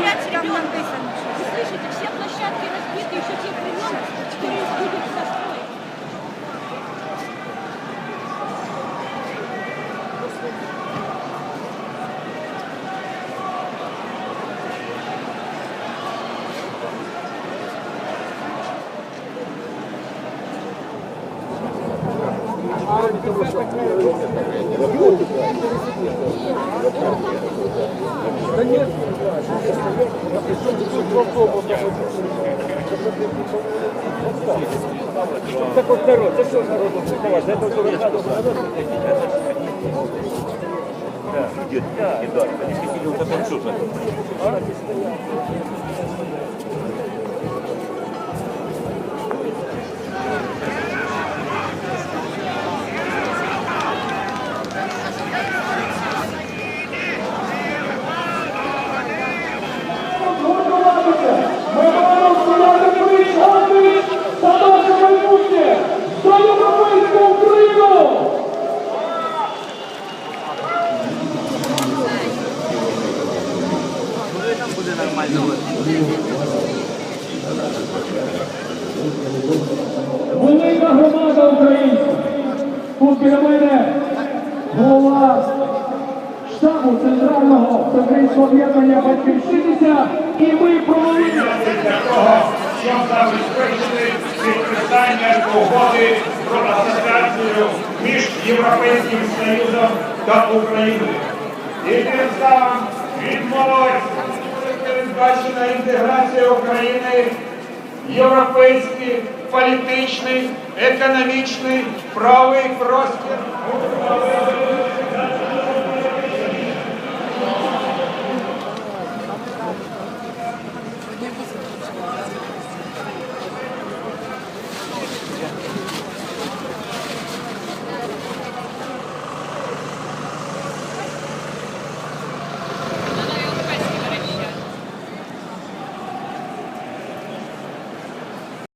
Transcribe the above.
опять там написано. Вы слышите, все площадки разбиты еще тех времен, которые будут со строй. Thank you. Так от народ, це що народ? Давай, уже надо. Да, Идет, идет. Они хотели это что-то. Велика громада українців. Тут біля мене голова штабу центрального всеукраїнського об'єднання «Батьківщина» і ми провели для того, щоб забезпечити підписання угоди про асоціацію між Європейським Союзом та Україною. І тим самим відмовилась передбачена інтеграція України в європейський політичний, економічний, правовий простір.